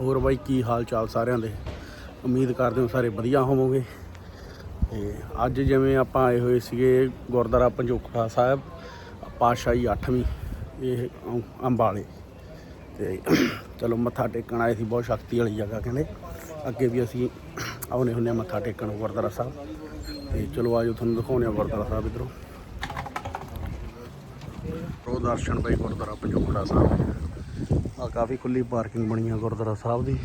ਹੋਰ ਬਾਈ ਕੀ ਹਾਲ ਚਾਲ ਸਾਰਿਆਂ ਦੇ? ਉਮੀਦ ਕਰਦੇ ਹਾਂ ਸਾਰੇ ਵਧੀਆ ਹੋਵੋਗੇ। ਤੇ ਅੱਜ ਜਿਵੇਂ ਆਪਾਂ ਆਏ ਹੋਏ ਸੀਗੇ ਗੁਰਦੁਆਰਾ ਪੰਜੋਖੜਾ ਸਾਹਿਬ, ਪਾਤਸ਼ਾਹੀ 8ਵੀਂ ਇਹ ਅੰਬਾਲੇ। ਤੇ ਚਲੋ ਮੱਥਾ ਟੇਕਣ ਆਏ ਸੀ, ਬਹੁਤ ਸ਼ਕਤੀ ਵਾਲੀ ਜਗ੍ਹਾ ਕਹਿੰਦੇ। ਅੱਗੇ ਵੀ ਅਸੀਂ ਆਉਨੇ ਹੁੰਨੇ ਆ ਮੱਥਾ ਟੇਕਣ ਗੁਰਦੁਆਰਾ ਸਾਹਿਬ। ਤੇ ਚਲੋ ਆਜੋ ਤੁਹਾਨੂੰ ਦਿਖਾਉਂਦੇ ਆ ਗੁਰਦੁਆਰਾ ਸਾਹਿਬ ਇਧਰੋਂ। ਉਹ ਦਰਸ਼ਨ ਬਈ ਗੁਰਦੁਆਰਾ ਪੰਜੋਖੜਾ ਸਾਹਿਬ। ਆ ਕਾਫੀ ਖੁੱਲੀ ਪਾਰਕਿੰਗ ਬਣੀ ਆ ਗੁਰਦੁਆਰਾ ਸਾਹਿਬ ਦੀ।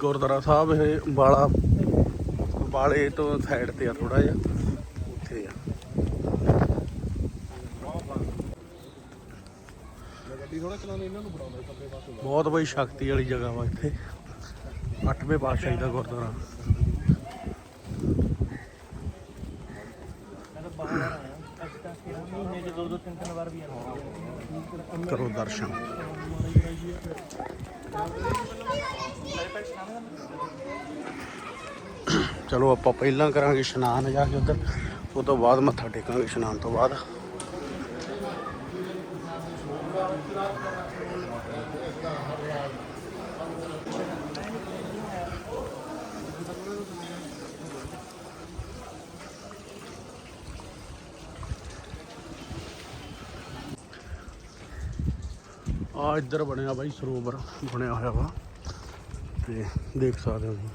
ਗੁਰਦੁਆਰਾ ਸਾਹਿਬ ਇਹ ਬਾਲਾ ਬਾਲੇ ਤੋਂ ਸਾਈਡ ਤੇ ਆ ਥੋੜਾ ਜਿਹਾ, ਉੱਥੇ ਆ। ਬਹੁਤ ਬਈ ਸ਼ਕਤੀ ਵਾਲੀ ਜਗ੍ਹਾ ਵਾ ਇੱਥੇ। ਅੱਠਵੇਂ ਪਾਤਸ਼ਾਹੀ ਦਾ ਗੁਰਦੁਆਰਾ। ਕਰੋ ਦਰਸ਼ਨ। ਚਲੋ ਆਪਾਂ ਪਹਿਲਾਂ ਕਰਾਂਗੇ ਇਸ਼ਨਾਨ ਜਾ ਕੇ ਉੱਧਰ। ਉਹ ਤੋਂ ਬਾਅਦ ਮੱਥਾ ਟੇਕਾਂਗੇ ਇਸ਼ਨਾਨ ਤੋਂ ਬਾਅਦ। ਆ ਇੱਧਰ ਬਣਿਆ ਬਾਈ ਸਰੋਵਰ ਬਣਿਆ ਹੋਇਆ ਵਾ। ਤੇ ਦੇਖ ਸਕਦੇ ਹੋ ਜੀ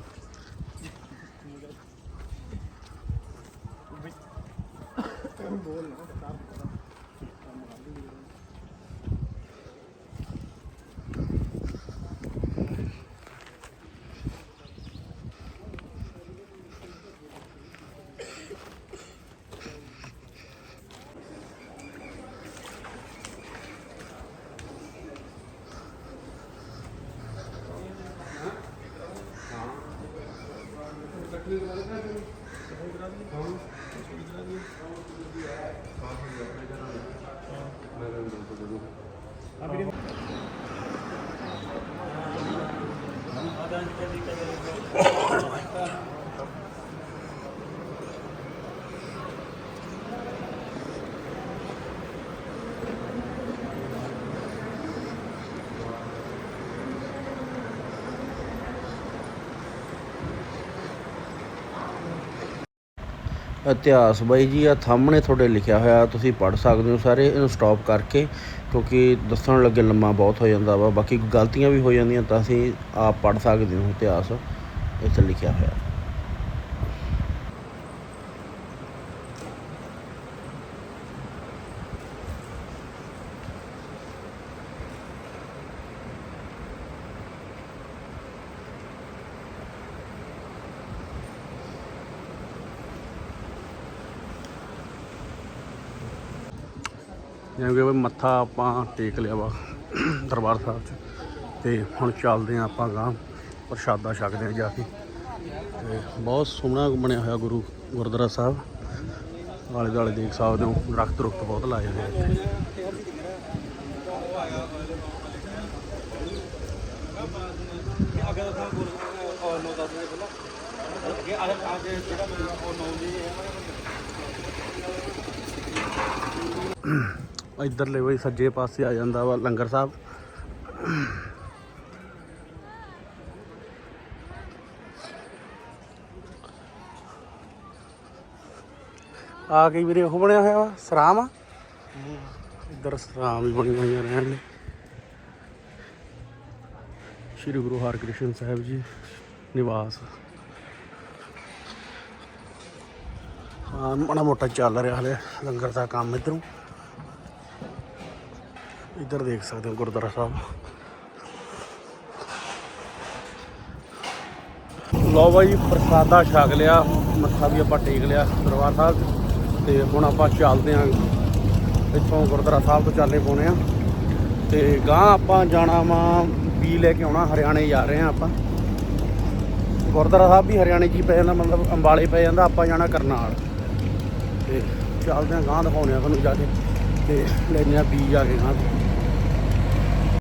ਇਤਿਹਾਸ ਬਾਈ ਜੀ ਆ ਸਾਹਮਣੇ ਤੁਹਾਡੇ ਲਿਖਿਆ ਹੋਇਆ, ਤੁਸੀਂ ਪੜ੍ਹ ਸਕਦੇ ਹੋ ਸਾਰੇ, ਇਹਨੂੰ ਸਟਾਪ ਕਰਕੇ, ਕਿਉਂਕਿ ਦੱਸਣ ਲੱਗੇ ਲੰਮਾ ਬਹੁਤ ਹੋ ਜਾਂਦਾ ਵਾ, ਬਾਕੀ ਗਲਤੀਆਂ ਵੀ ਹੋ ਜਾਂਦੀਆਂ ਤਾਂ ਅਸੀਂ ਆਪ ਪੜ੍ਹ ਸਕਦੇ ਹੋ ਇਤਿਹਾਸ, ਇੱਥੇ ਲਿਖਿਆ ਹੋਇਆ। ਜਿਵੇਂ ਕਿ ਮੱਥਾ ਆਪਾਂ ਟੇਕ ਲਿਆ ਵਾ ਦਰਬਾਰ ਸਾਹਿਬ 'ਚ। ਤੇ ਹੁਣ ਚੱਲਦੇ ਆ ਆਪਾਂ ਗਾਂ ਪ੍ਰਸ਼ਾਦਾ ਛਕਦੇ ਆ ਜਾ ਕੇ। ਤੇ ਬਹੁਤ ਸੋਹਣਾ ਬਣਿਆ ਹੋਇਆ ਗੁਰੂ ਗੁਰਦੁਆਰਾ ਸਾਹਿਬ। ਆਲੇ ਦੁਆਲੇ ਦੇਖ ਸਕਦੇ ਹੋ, ਦਰਖਤ ਰੁੱਖ ਬਹੁਤ ਲਾਏ ਹੋਏ ਆ ਇੱਥੇ। ਇੱਧਰਲੇ ਬਈ ਸੱਜੇ ਪਾਸੇ ਆ ਜਾਂਦਾ ਵਾ ਲੰਗਰ ਸਾਹਿਬ। ਆ ਗਈ ਵੀਰੇ ਉਹ ਬਣਿਆ ਹੋਇਆ ਵਾ ਸਰਾਮ ਆ? ਇੱਧਰ ਸਰਾਮ ਵੀ ਬਣੀਆਂ ਹੋਈਆਂ ਰਹਿਣ ਲਈ। ਸ਼੍ਰੀ ਗੁਰੂ ਹਰਕ੍ਰਿਸ਼ਨ ਸਾਹਿਬ ਜੀ, ਨਿਵਾਸ। ਹਾਂ, ਮਾੜਾ ਮੋਟਾ ਚੱਲ ਰਿਹਾ ਹਲੇ ਲੰਗਰ ਦਾ ਕੰਮ ਇੱਧਰੋਂ। ਇੱਧਰ ਦੇਖ ਸਕਦੇ ਹੋ ਗੁਰਦੁਆਰਾ ਸਾਹਿਬ। ਲਓ ਬਾਈ, ਪ੍ਰਸਾਦਾ ਛਕ ਲਿਆ, ਮੱਥਾ ਵੀ ਆਪਾਂ ਟੇਕ ਲਿਆ ਦਰਬਾਰ ਸਾਹਿਬ 'ਚ। ਤੇ ਹੁਣ ਆਪਾਂ ਚੱਲਦੇ ਆਂ ਇੱਥੋਂ ਗੁਰਦੁਆਰਾ ਸਾਹਿਬ ਤੋਂ ਚੱਲੇ ਪਾਉਣੇ ਆ। ਤੇ ਗਾਂ ਆਪਾਂ ਜਾਣਾ ਵਾ ਵੀ ਲੈ ਕੇ ਆਉਣਾ, ਹਰਿਆਣੇ ਜਾ ਰਹੇ ਆ ਆਪਾਂ। ਗੁਰਦੁਆਰਾ ਸਾਹਿਬ ਵੀ ਹਰਿਆਣੇ 'ਚ ਹੀ ਪੈ ਜਾਂਦਾ, ਮਤਲਬ ਅੰਬਾਲੇ ਪੈ ਜਾਂਦਾ, ਆਪਾਂ ਜਾਣਾ ਕਰਨਾਲ। ਤੇ ਚੱਲਦੇ ਆਂ ਗਾਂ ਦਿਖਾਉਣੇ ਆ ਤੁਹਾਨੂੰ ਜਾ ਕੇ। ਤੇ ਲੈਣੇ ਆ ਬੀਜ ਆ ਕੇ ਗਾਂ ਤੋਂ